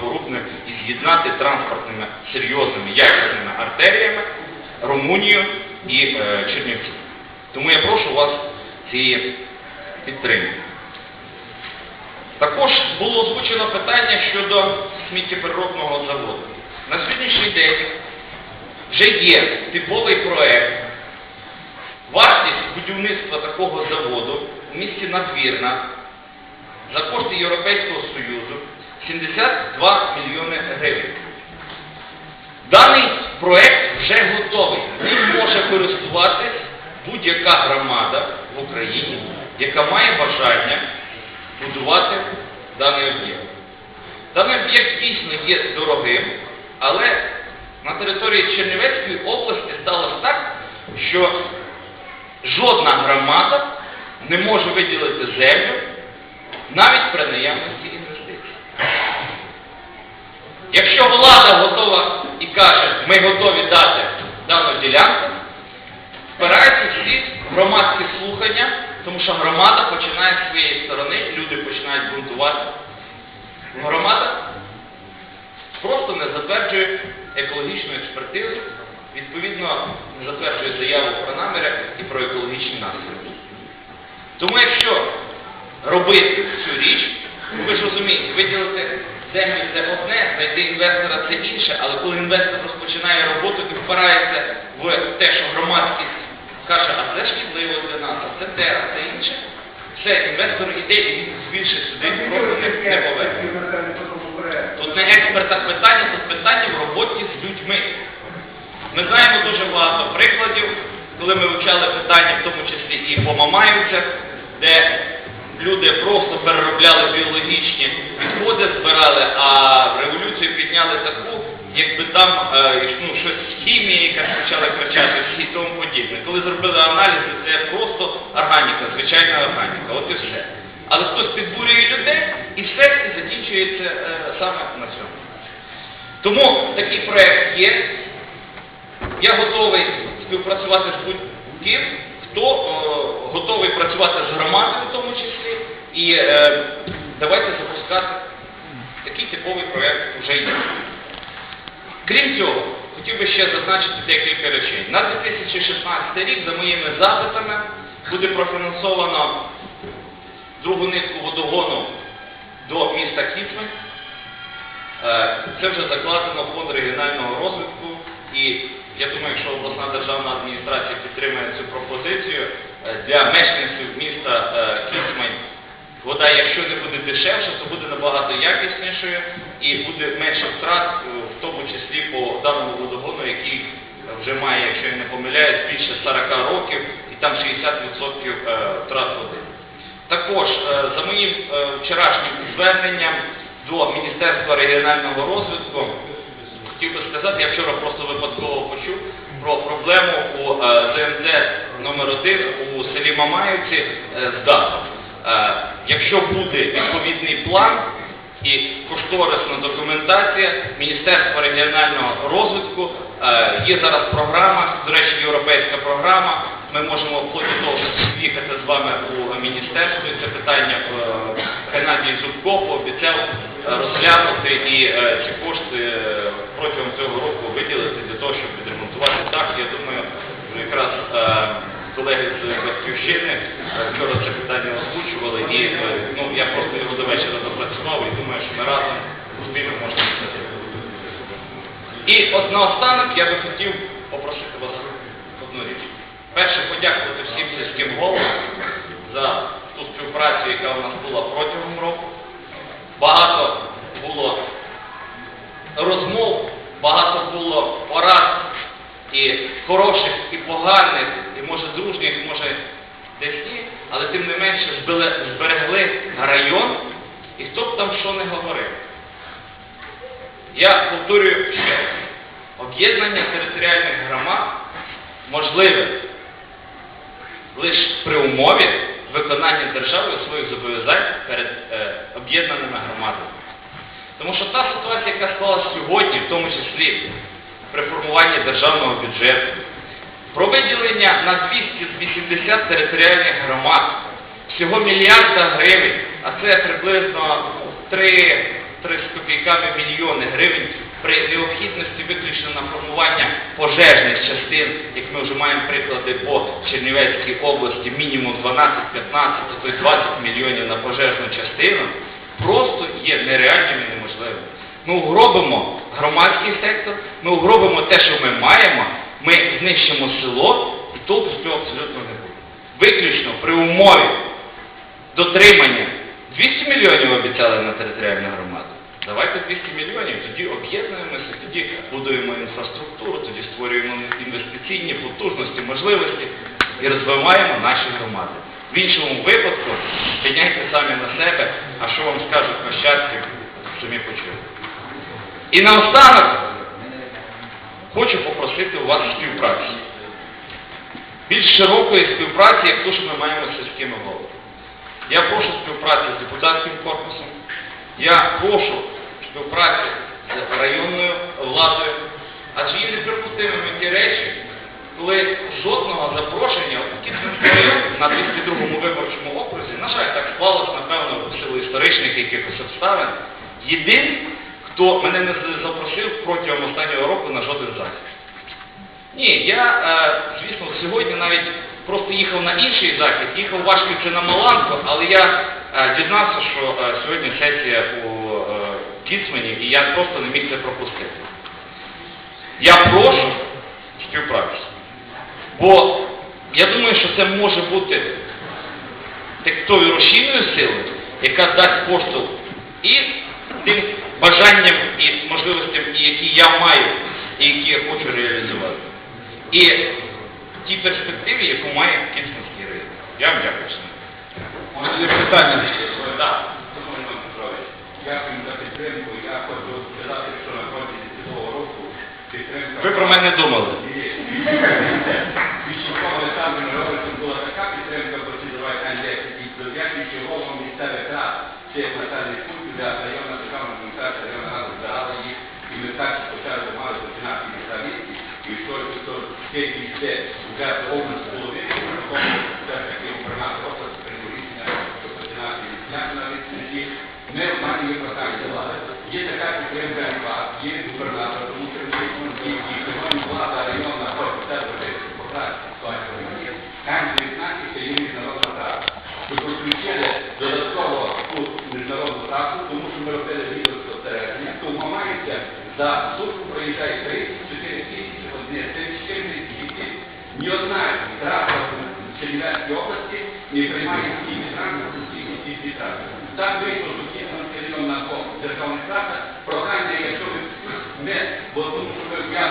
корупним і з'єднати транспортними серйозними якісними артеріями Румунію і е, Чернівці. Тому я прошу вас цієї підтримки. Також було озвучено питання щодо сміттєпереробного заводу. На сьогоднішній день вже є типовий проект. Вартість будівництва такого заводу у місті Надвірна за кошти Європейського Союзу 72 мільйони гривень. Даний проект вже готовий. Ним може користуватись будь-яка громада в Україні, яка має бажання будувати даний об'єкт. Даний об'єкт дійсно є дорогим, але на території Чернівецької області сталося так, що жодна громада не може виділити землю навіть при наявності. Якщо влада готова і каже, ми готові дати дану ділянку, збираються всі громадські слухання, тому що громада починає з своєї сторони, люди починають бунтувати. Громада просто не затверджує екологічну експертизу, відповідно не затверджує заяву про наміри і про екологічні наслідки. Тому якщо робити цю річ, ви ж розумієте, виділити землю це одне, знайти інвестора це інше, але коли інвестор розпочинає роботу і впирається в те, що громадськість каже, а це шкідливо для нас, а це те, а це інше, все, інвестор іде і він більше сюди просто не, поверне. Тут не експертах питання, тут питання в роботі з людьми. Ми знаємо дуже багато прикладів, коли ми вивчали питання, в тому числі і по Мамаївцях, де люди просто переробляли біологічні відходи, збирали, а революцію підняли таку, якби там е, ну, щось з хімії, яка почала кричати і тому подібне. Коли зробили аналізи, це просто органіка, звичайна органіка, от і все. Але хтось підбурює людей, і все і закінчується е, саме на цьому. Тому такий проект є. Я готовий співпрацювати з будь-ким, хто е, готовий працювати з громадою в тому числі. І е, давайте запускати такий типовий проєкт вже є. Крім цього, хотів би ще зазначити декілька речей. На 2016 рік, за моїми запитами, буде профінансовано другу нитку водогону до міста Кіцмань. Е, Це вже закладено в фонд регіонального розвитку, і я думаю, якщо обласна державна адміністрація підтримує цю пропозицію е, для мешканців міста е, Кіцмань, вода, якщо не буде дешевша, то буде набагато якіснішою і буде менше втрат, в тому числі по даному водогону, який вже має, якщо я не помиляюсь, більше 40 років, і там 60% е, втрат води. Також е, за моїм е, вчорашнім зверненням до Міністерства регіонального розвитку хотів би сказати, я вчора просто випадково почув про проблему у ЗМД номер 1 у селі Мамаївці з дахом. Е, Якщо буде відповідний план і кошторисна документація Міністерства регіонального розвитку, е, є зараз програма, до речі, європейська програма. Ми можемо вплоть до їхати з вами у міністерство. Це питання е, Геннадій Зубко пообіцяв е, розглянути і ці кошти протягом цього року виділити для того, щоб відремонтувати дах. Я думаю, якраз колеги з Батьківщини е, вчора це питання озвучували, і е, ну, я просто його до вечора допрацював і думаю, що ми разом спільно можемо це. І от наостанок я би хотів попросити вас одну річ. Перше, подякувати всім сільським головам за ту співпрацю, яка у нас була протягом року. Багато було розмов, багато було порад і хороших, і поганих, і може дружніх, може десь але тим не менше зберегли район, і хто б там що не говорив. Я повторюю ще. Об'єднання територіальних громад можливе лише при умові виконання державою своїх зобов'язань перед е, об'єднаними громадами. Тому що та ситуація, яка склалася сьогодні, в тому числі при формуванні державного бюджету, про виділення на 280 територіальних громад всього мільярда гривень, а це приблизно 3, 3 з копійками мільйони гривень при необхідності виключно на формування пожежних частин, як ми вже маємо приклади по Чернівецькій області, мінімум 12-15, а то й 20 мільйонів на пожежну частину, просто є нереальним і неможливим. Ми угробимо громадський сектор, ми угробимо те, що ми маємо, ми знищимо село, і толку з цього абсолютно не буде. Виключно при умові дотримання 200 мільйонів обіцяли на територіальну громаду. Давайте 200 мільйонів, тоді об'єднуємося, тоді будуємо інфраструктуру, тоді створюємо інвестиційні потужності, можливості і розвиваємо наші громади. В іншому випадку підняйте самі на себе, а що вам скажуть нащадки, самі почули. І наостанок хочу попросити у вас співпраці. Більш широкої співпраці, як ту, що ми маємо з сільськими головами. Я прошу співпраці з депутатським корпусом, я прошу співпраці з районною владою, адже є неприпустимими ті речі, коли жодного запрошення у район на 202-му виборчому окрузі, на жаль, так склалось, напевно, в силу історичних якихось обставин, єдиний, хто мене не запросив протягом останнього року на жоден захід. Ні, я, е, звісно, сьогодні навіть просто їхав на інший захід, їхав важківці на Маланку, але я е, дізнався, що е, сьогодні сесія у Кіцмані, і я просто не міг це пропустити. Я прошу співпраці. Бо я думаю, що це може бути тою рушійною силою, яка дасть поштовх і тим бажанням і можливостям, які я маю, і які я хочу реалізувати. І тій перспективі, яку має кінцівський район. Я вам дякую. Мене є питання. Так. Дякую за підтримку. Я хочу сказати, що на протязі цього року підтримка... Ви про мене думали. Військового Олександром Григоровичем була така підтримка, бо ці давай кандидати, і завдячуючи головам місцевих рад, цих населених пунктів, де районна державна адміністрація, районна рада збирала їх, і ми так спочатку мали починати місцевісті, і що, що кількість де вже область було вирішено, тому все ж таки губернатор області прийняв рішення, що починати від дня навіть тоді. Ми в мене є питання влади. Є така підтримка і вас, є губернатор, тому що ми і і сьогодні влада районна хоче все зробити, покращити ситуацію в районі. Там 19 це є міжнародна права. Тобто включили додатково тут міжнародну працю, тому що ми робили відеоспостереження, то мається за сутку проїжджає 3-4 тисячі одні тисячі діти. Ні одна траса в Чернівецькій області не приймає транспорту, стільки стільки транспорту. Так вийшло, що Київський район на двох державних трасах, прохання, якщо ви не, бо тому що я,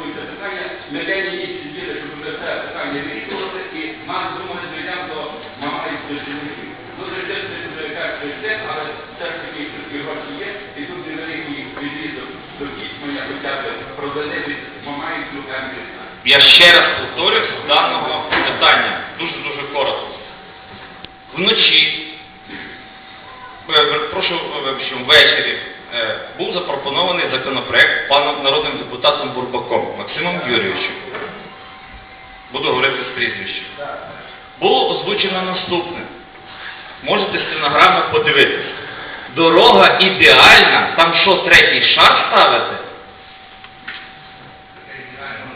керую це питання, ми день і ніч сиділи, щоб вже це питання вирішувати, і нас думали, дійдемо до Мамаїв до Чернівців. Ну, це ж це вже кажуть, що це, але все ж таки такі гроші є, і тут невеликий відрізок до Кіцманя, хоча б провели від Мамаїв до Кам'янця. Я ще раз повторюсь даного питання, дуже-дуже коротко. Вночі, е, е, прошу вибачте, ввечері, е, був запропонований законопроект паном народним депутатом Бурбаком Максимом Юрійовичем. Буду говорити з прізвищем. Було озвучено наступне. Можете стенограму подивитися. Дорога ідеальна, там що, третій шар ставити?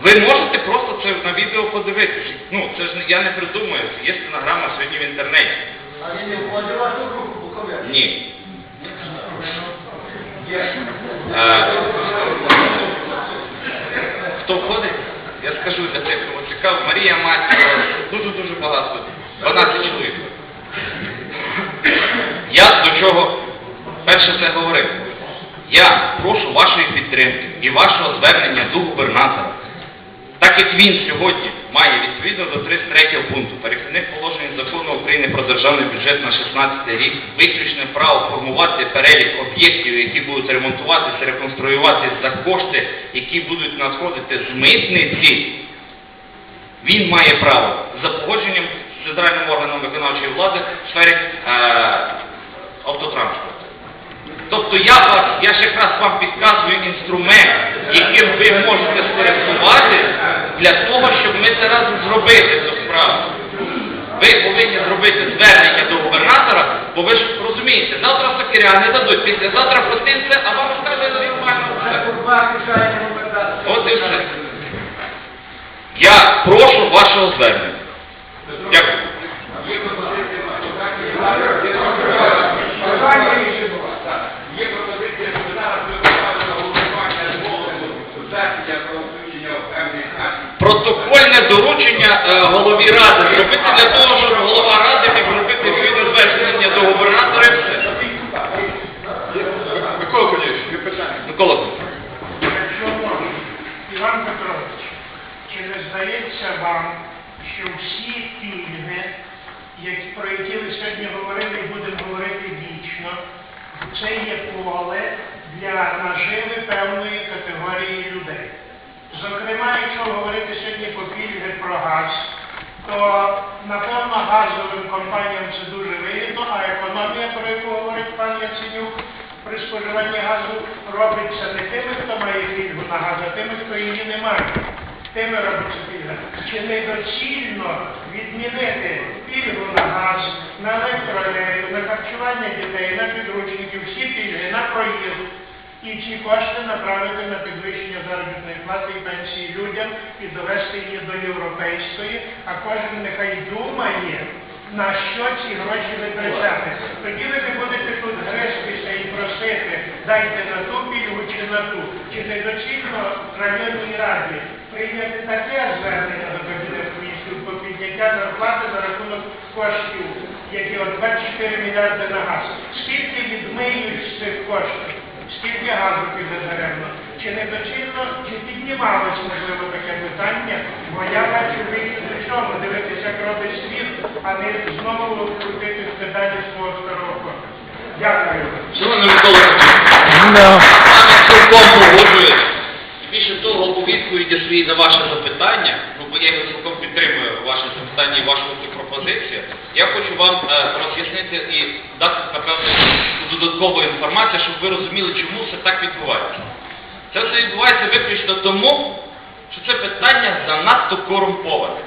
Ви можете просто це на відео подивитися. Ну, це ж я не придумаю, є стенограма сьогодні в інтернеті. А він не входив вашу групу Буковель? Ні. Хто входить? Я скажу для тих, кому цікаво. Марія Мацькова, дуже-дуже багато. 12 чоловік. Я до чого перше це говорив. Я прошу вашої підтримки і вашого звернення до губернатора. Так як він сьогодні має відповідно до 33 пункту перехідних положень закону України про державний бюджет на 16 рік виключне право формувати перелік об'єктів, які будуть ремонтуватися, реконструюватися за кошти, які будуть надходити з митниці, він має право за погодженням з центральним органом виконавчої влади в сфері е, автотранспорту. Тобто я вас, я ж якраз вам підказую інструмент, яким ви можете скористувати для того, щоб ми це разом зробити цю справу. Ви повинні зробити звернення до губернатора, бо ви ж розумієте, завтра сокиряни дадуть, післязавтра фортинце, а вам скаже нормально все. От і все. Я прошу вашого звернення. Дякую. Протокольне доручення е, голові ради зробити для того, щоб голова ради міг зробити відповідне звернення до губернатора і все. Микола Куліш, є питання. Микола Петрович. Якщо можна, Іван Петрович, чи не здається вам, що всі пільги, які, про які ви сьогодні говорили і будемо говорити вічно, це є поле для наживи певної категорії людей? Зокрема, якщо говорити сьогодні по пільги про газ, то напевно газовим компаніям це дуже вигідно, а економія, про яку говорить пан Яценюк, при споживанні газу робиться не тими, хто має пільгу на газ, а тими, хто її не має. Тими робиться пільга. Чи недоцільно відмінити пільгу на газ, на електроенергію, на харчування дітей, на підручники, всі пільги, на проїзд, і ці кошти направити на підвищення пенсії людям і довести її до європейської, а кожен нехай думає, на що ці гроші витрачати. Тоді ви не будете тут грестися і просити, дайте на ту пільгу чи на ту. Чи недоцільно районній раді прийняти таке звернення до Кабінету міністрів про підняття зарплати за рахунок коштів, які от 24 мільярди на газ. Скільки відмиють з цих коштів? Скільки газу піде даремно? Чи недоцільно, чи піднімалось, можливо, таке питання? Бо я бачу вихід до чому, дивитися, як робить світ, а не знову крутити педалі свого старого кота. Дякую. Шановний Микола з вами цілком погоджуюсь. І більше того, у відповіді свої на ваше запитання, ну бо я його цілком підтримую ваше запитання і вашу пропозицію, я хочу вам е, роз'яснити і дати, напевно, додаткову інформацію, щоб ви розуміли, чому це так відбувається. Це все відбувається виключно тому, що це питання занадто корумповане.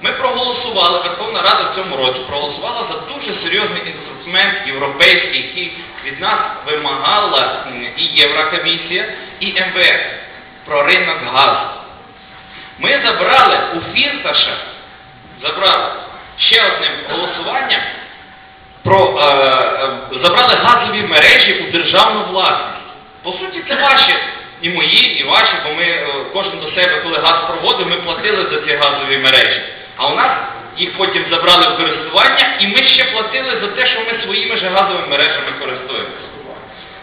Ми проголосували, Верховна Рада в цьому році проголосувала за дуже серйозний інструмент європейський, який від нас вимагала і Єврокомісія, і МВФ про ринок газу. Ми забрали у Фірташа, забрали ще одним голосуванням про е, е, забрали газові мережі у державну власність. По суті, це ваші і мої, і ваші, бо ми е, кожен до себе, коли газ проводив, ми платили за ці газові мережі. А у нас їх потім забрали в користування, і ми ще платили за те, що ми своїми ж газовими мережами користуємося.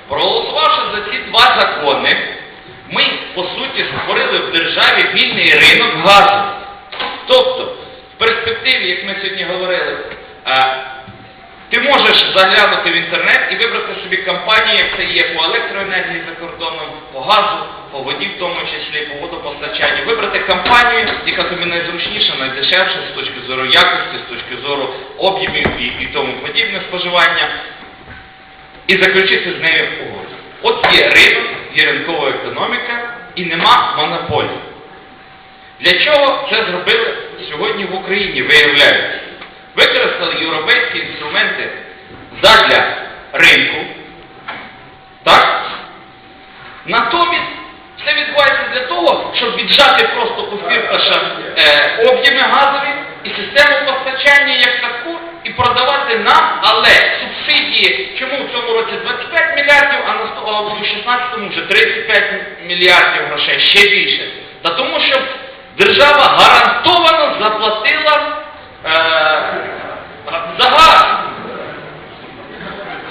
Проголосувавши за ці два закони, ми, по суті, створили в державі вільний ринок газу. Тобто, в перспективі, як ми сьогодні говорили, е, можеш заглянути в інтернет і вибрати собі компанію, як це є по електроенергії за кордоном, по газу, по воді в тому числі, по водопостачанню. Вибрати компанію, яка тобі найзручніша, найдешевша з точки зору якості, з точки зору об'ємів і, і тому подібне споживання, і заключити з нею угоду. От є ринок, є ринкова економіка і нема монополії. Для чого це зробили сьогодні в Україні, виявляється? Використали європейські інструменти задля ринку, так? Натомість все відбувається для того, щоб віджати просто у е, об'єми газові і систему постачання як таку, і продавати нам, але субсидії, чому в цьому році 25 мільярдів, а на у 16-му вже 35 мільярдів грошей, ще більше. Та тому, що держава гарантовано заплатила е, за газ.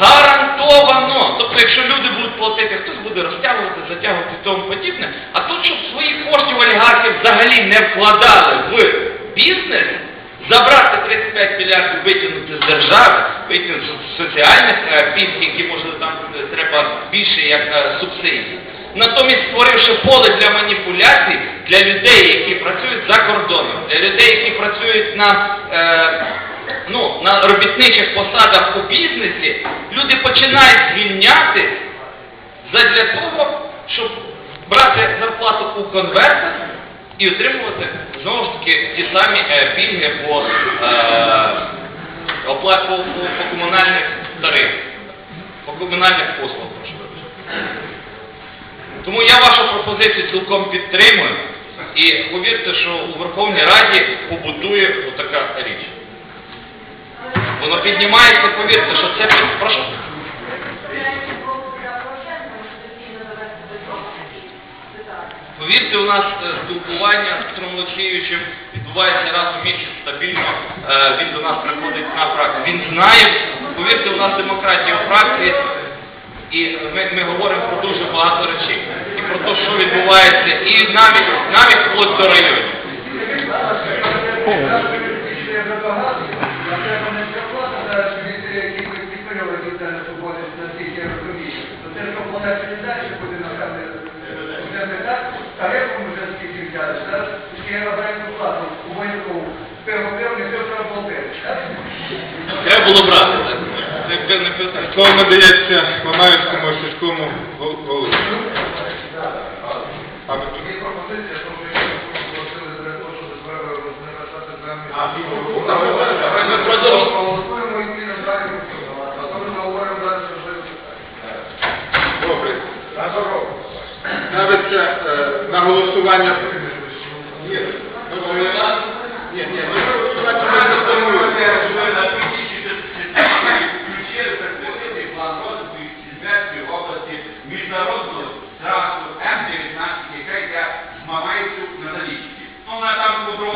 Гарантовано. Тобто, якщо люди будуть платити, хтось буде розтягувати, затягувати і тому подібне. А тут, щоб своїх коштів олігархів взагалі не вкладали в бізнес, забрати 35 мільярдів, витягнути з держави, витягнути з соціальних е, пільг, які може там е, треба більше як е, субсидії. Натомість створивши поле для маніпуляцій для людей, які працюють за кордоном, для людей, які працюють на е, ну, на робітничих посадах у бізнесі, люди починають звільняти задля того, щоб брати зарплату у конвертах і отримувати знову ж таки ті самі е, пільги по, е, оплат по, по, по комунальних тарифах, по комунальних послугах. Тому я вашу пропозицію цілком підтримую і повірте, що у Верховній Раді побутує отака річ. Воно піднімається, повірте, що це прошу. Повірте, у нас е, спілкування з Петром Олексійовичем відбувається раз у місяць стабільно. Е, Він до нас приходить на фракцію. Він знає, повірте, у нас демократія у фракції, і ми, ми говоримо про дуже багато речей. І про те, що відбувається, і навіть навіть вплоть до районів. Треба було брати. так? Якби не писати. Слово надається Мамаївському сільському гол- голові. А ви тут? Ми продовжуємо. Добре. Ставиться на голосування. Ні. Ні, ні. Міжнародного трасу М-19, яка на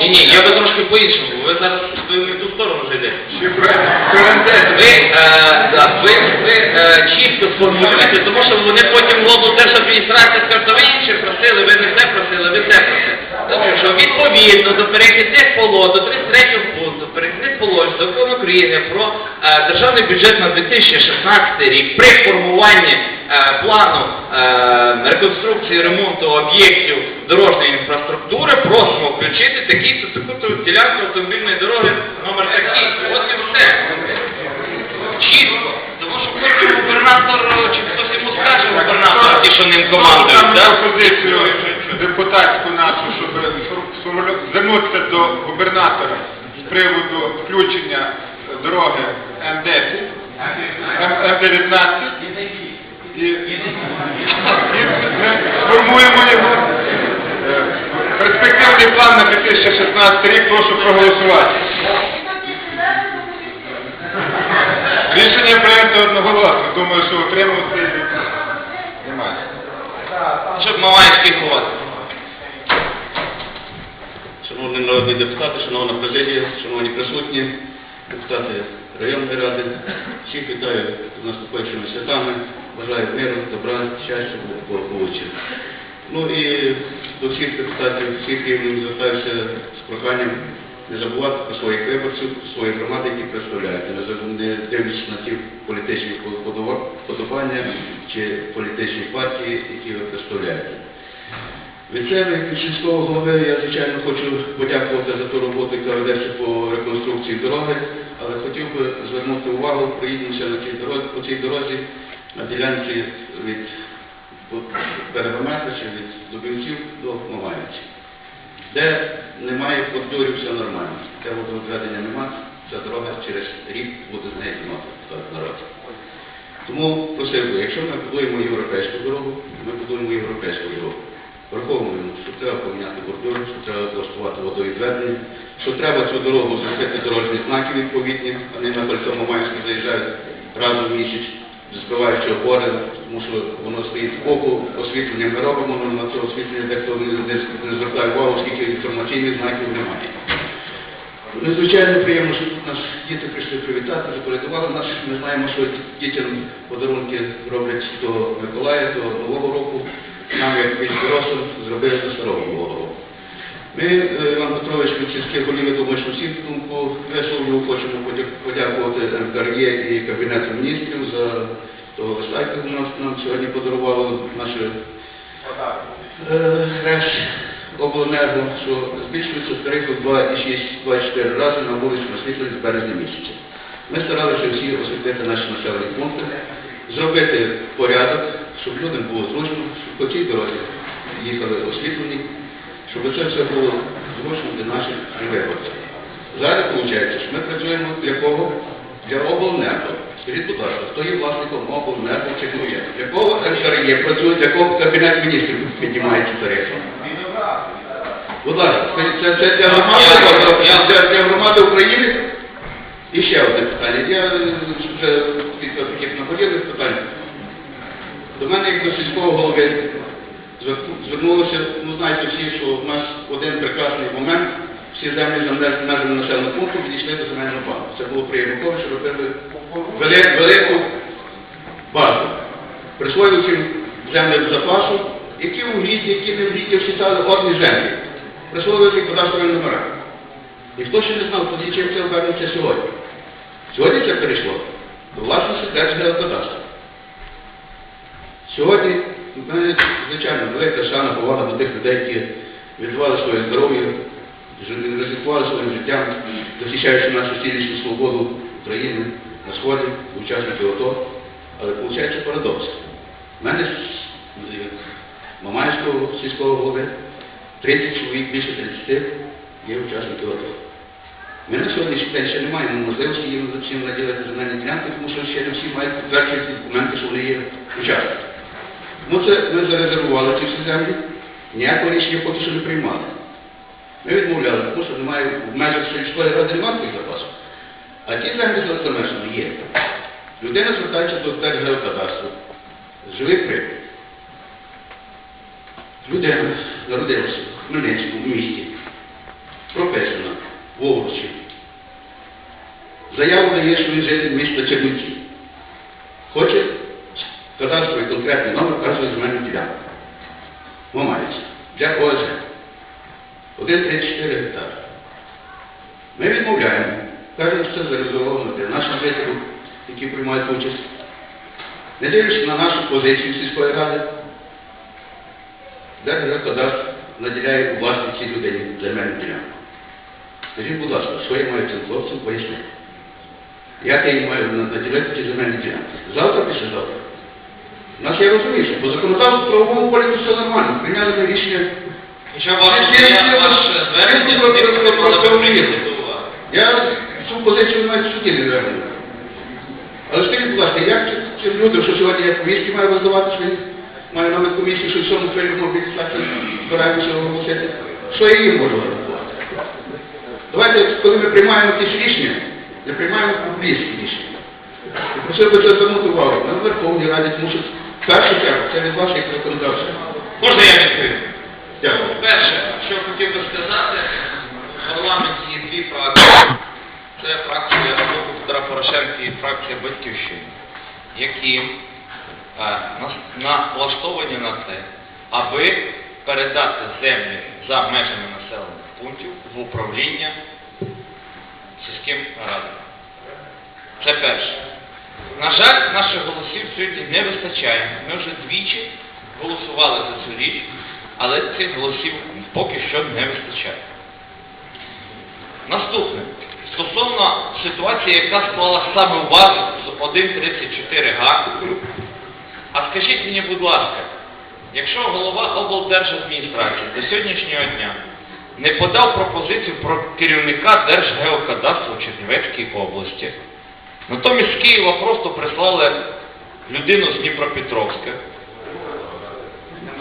ні, я би трошки по-іншому. Ви зараз ви не ту сторону вже йдете. Ще про- Ферентес. Ви, е, да, ви, ви е, чітко сформулюєте, тому що вони потім в облдержадміністрації скажуть, «Та ви інше просили, ви не це просили, ви це просили. Тобто, що відповідно до перехідних положень, до 33 пункту перехідних положень закону України про е, державний бюджет на 2016 рік при формуванні е, плану е, реконструкції ремонту об'єктів дорожньої інфраструктури просимо включити такий таку ділянку автомобільної дороги номер такий. От і все. Чітко. Тому що потім губернатор, чи хтось йому скаже губернатор, ті, що ним командують, так? пропозицію депутатську нашу, щоб звернутися до губернатора з приводу включення дороги М10, М- М19 і, сформуємо його. Е, Перспективний план на 2016 рік прошу проголосувати. Рішення прийнято одноголосно. Думаю, що утримувати немає. Щоб Мамайський голос. Шановні народні депутати, шановна президія, шановні присутні, депутати районної ради, всіх вітаю з наступаючими святами, бажаю миру, добра, щастя, благополуччя. Ну і до всіх депутатів, всіх рівнів звертаюся з проханням не забувати про своїх виборців, свої громади, які представляєте, не дивлячись на ті політичні вподобання чи політичні партії, які ви представляєте. Від себе, сільського голови, я, звичайно, хочу подякувати за ту роботу, яка ведеться по реконструкції дороги, але хотів би звернути увагу, проїдемося на цій дорозі, по цій дорозі на ділянці від Перегомета чи від Дубівців до Мамаївців, де немає коридорів, все нормально, де водовідведення немає, ця дорога через рік буде з неї знімати народ. Тому просив би, якщо ми будуємо європейську дорогу, ми будуємо європейську дорогу. Враховуємо, що треба поміняти бордюри, що треба влаштувати водовідведення, що треба цю дорогу зробити дорожні знаки відповідні, вони на кольцо Мамайське заїжджають раз у місяць, збиваючи опори, тому що воно стоїть з боку, освітлення ми робимо, але на це освітлення дехто не, звертає увагу, оскільки інформаційних знаків немає. Надзвичайно приємно, що тут наші діти прийшли привітати, заполітували нас. Ми знаємо, що дітям подарунки роблять до Миколая, до Нового року. Нам, як від дорослих, зробили до старого Нового року. Ми, е, Іван Петрович, від сільських голів, я думаю, що висловлю, хочемо подякувати НКРЄ і Кабінету міністрів за того листа, який нам сьогодні подарувало наше Е, Реш обленерго, що збільшується тарифу 2,6-24 рази на вуличну освітлення з березня місяця. Ми старалися всі освітлити наші населені пункти, зробити порядок, щоб людям було зручно, щоб по цій дорозі їхали освітлені, щоб це все було зручно для наших виборців. Зараз виходить, що ми працюємо для кого? Для обленерго. Скажіть, будь ласка, хто є власником обленерго чи хто є? Для кого НКРЄ працює, для кого Кабінет міністрів піднімає ці тарифи? Будь ласка, це, це для громади, Я- для, громади України? І ще одне питання. Я е, вже кілька таких наболілих питань. До мене, як до сільського голови, звернулося, ну знаєте всі, що в нас один прекрасний момент всі землі за межами населеного пункту підійшли до земельного банку. Це було при Януковичі, робили вели- велику базу. Присвоїли цим землям запасу, які угідні, які не угідні, всі стали одні землі. Присвоїли ці кадастрові номера. Ніхто ще не знав, тоді чим це обернеться сьогодні. Сьогодні це перейшло до власності Держгеокадастру. Сьогодні, в мене, звичайно, велика шана, повага до тих людей, які віддавали своє здоров'я, ризикували своїм життям, захищаючи нашу цілісну свободу України на Сході, учасники АТО. Але виходить парадокс. У мене з Мамайського сільського голови 30 чоловік, більше 30 є учасники АТО. Ми на сьогоднішній день ще не маємо можливості їм наділити земельні ділянки, тому що ще не всі мають підтверджуючі документи, що вони є учасниками. Ну це ми зарезервували ці всі землі, ніякого рішення поки що не приймали. Ми відмовляли, тому що немає в межах сільської ради немає таких запасів. А ті землі за межами є. Людина звертається до Держгеокадастру. Живий приклад. Людина народилася в Хмельницькому місті, прописана в Овручі. Заяву дає, що він житель міста Чернівці. Хоче кадастровий конкретний номер вказує земельну ділянку. Мамається. Для ОСГ. 1,34 гектари. Ми відмовляємо. Кажемо, що це зарезервовано для наших жителів, які приймають участь. Не дивлячись на нашу позицію сільської ради, Держгеокадастр наділяє у власність цій людині земельну ділянку. Скажіть, будь ласка, що я маю цим хлопцям пояснити? Як я їм маю наділити ці земельні ділянки? Завтра післязавтра? У нас я розумію, що по законодавству правовому полі все нормально. Прийняли ми рішення. Якщо ваше звернення, до. Я цю позицію навіть в суді не звернув. Але скажіть, будь ласка, як ці- люди, що сьогодні я повістки маю роздавати, що має номер комісії, що в цьому фільму відстати, збираємося оголосити, що я їм можу гарантувати? Давайте, коли ми приймаємо якісь рішення, не приймаємо публічні рішення. І просив би це звернути увагу на Верховній Раді, в першу чергу це від ваших законодавців. Можна я відповім? Дякую. Перше, що хотів би сказати, в парламенті є дві фракції. Це фракція Блоку Петра Порошенка і фракція Батьківщини, які налаштовані на те, аби передати землі за межами населених пунктів в управління сільським радам. Це перше. На жаль, наших голосів сьогодні не вистачає. Ми вже двічі голосували за цю річ, але цих голосів поки що не вистачає. Наступне. Стосовно ситуації, яка склалася саме у вас з 1.34 га, а скажіть мені, будь ласка, якщо голова облдержадміністрації до сьогоднішнього дня не подав пропозицію про керівника Держгеокадастру в Чернівецькій області, натомість з Києва просто прислали людину з Дніпропетровська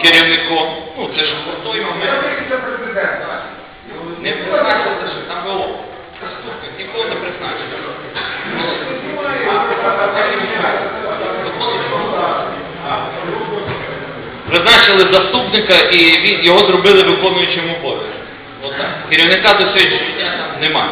керівником, ну це ж в той момент. Не призначили, що там було. Заступник, нікого не призначили. Призначили заступника і його зробили виконуючим обов'язок. Отак. Керівника до сьогоднішнього дня немає.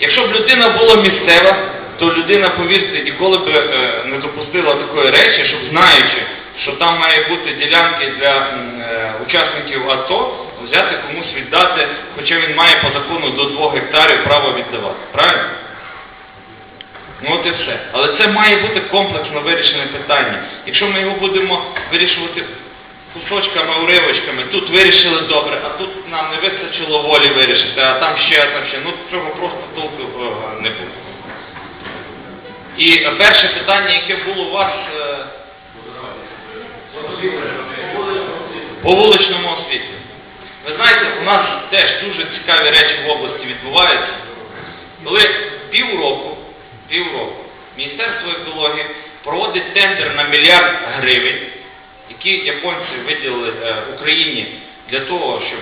Якщо б людина була місцева, то людина, повірте, ніколи б е, не допустила такої речі, щоб знаючи, що там має бути ділянки для е, учасників АТО, взяти комусь віддати, хоча він має по закону до 2 гектарів право віддавати. Правильно? Ну от і все. Але це має бути комплексно вирішене питання. Якщо ми його будемо вирішувати кусочками, уривочками, тут вирішили добре, а тут нам не вистачило волі вирішити, а там ще, а там ще, ну цього просто толку е, не буде. І перше питання, яке було у вас е, по вуличному освітленню. Ви знаєте, у нас теж дуже цікаві речі в області відбуваються. Коли півроку, півроку Міністерство екології проводить тендер на мільярд гривень, які японці виділили е, Україні для того, щоб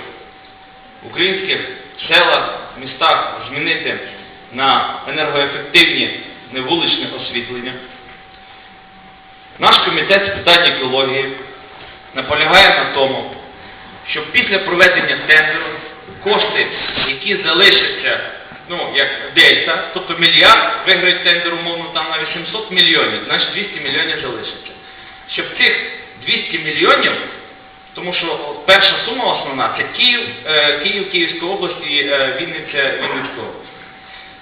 в українських селах, містах змінити на енергоефективні вуличне освітлення. Наш комітет з питань екології наполягає на тому, щоб після проведення тендеру кошти, які залишаться, ну, як дельта, тобто мільярд, виграють тендер умовно там на 800 мільйонів, значить 200 мільйонів залишиться. Щоб цих 200 мільйонів, тому що перша сума основна це Київ, е, Київ, Київська область і е, Вінниця, Вінницька область.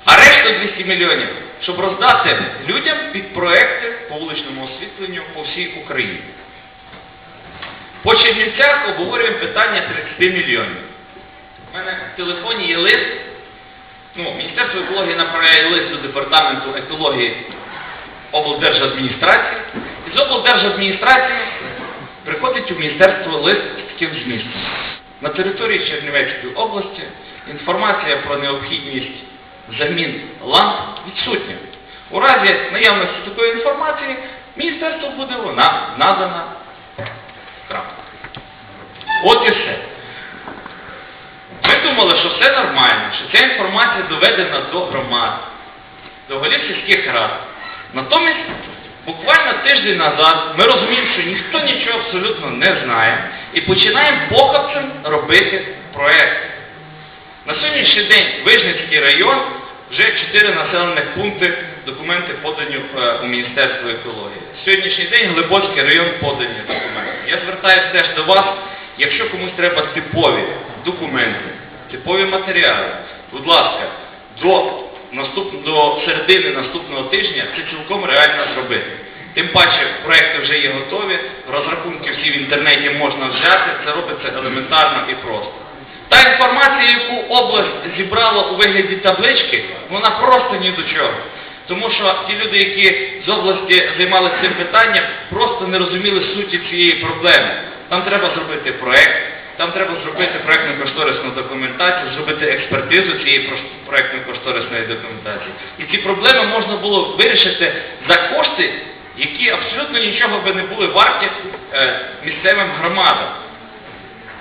А решта 200 мільйонів, щоб роздати людям під проекти по вуличному освітленню по всій Україні. По Чернівцях обговорюємо питання 30 мільйонів. У мене в телефоні є лист. Ну, Міністерство екології направляє лист до департаменту екології облдержадміністрації. І з облдержадміністрації приходить у міністерство лист з таким змістом. На території Чернівецької області інформація про необхідність замін ламп відсутня. У разі наявності такої інформації міністерству буде вона надана крапка. От і все. Ми думали, що все нормально, що ця інформація доведена до громад, до голів сільських рад. Натомість, буквально тиждень назад ми розуміємо, що ніхто нічого абсолютно не знає і починаємо похапцем робити проект. На сьогоднішній день Вижницький район вже чотири населених пункти, документи подані е, у Міністерство екології. Сьогоднішній день Глибоцький район подані документи. Я звертаюся теж до вас, якщо комусь треба типові документи, типові матеріали, будь ласка, до, наступ... до середини наступного тижня це цілком реально зробити. Тим паче проекти вже є готові, розрахунки всі в інтернеті можна взяти, це робиться елементарно і просто. Та інформація, яку область зібрала у вигляді таблички, вона просто ні до чого. Тому що ті люди, які з області займалися цим питанням, просто не розуміли суті цієї проблеми. Там треба зробити проект, там треба зробити проектно-кошторисну документацію, зробити експертизу цієї проектно-кошторисної документації. І ці проблеми можна було вирішити за кошти, які абсолютно нічого би не були варті е, місцевим громадам.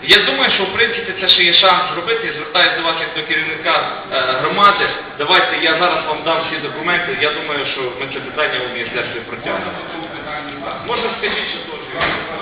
Я думаю, що в принципі це ще є шанс зробити. Я звертаюся до вас як до керівника е, громади. Давайте я зараз вам дам всі документи. Я думаю, що ми це питання у міністерстві протягнемо. Можна скажіть, що теж.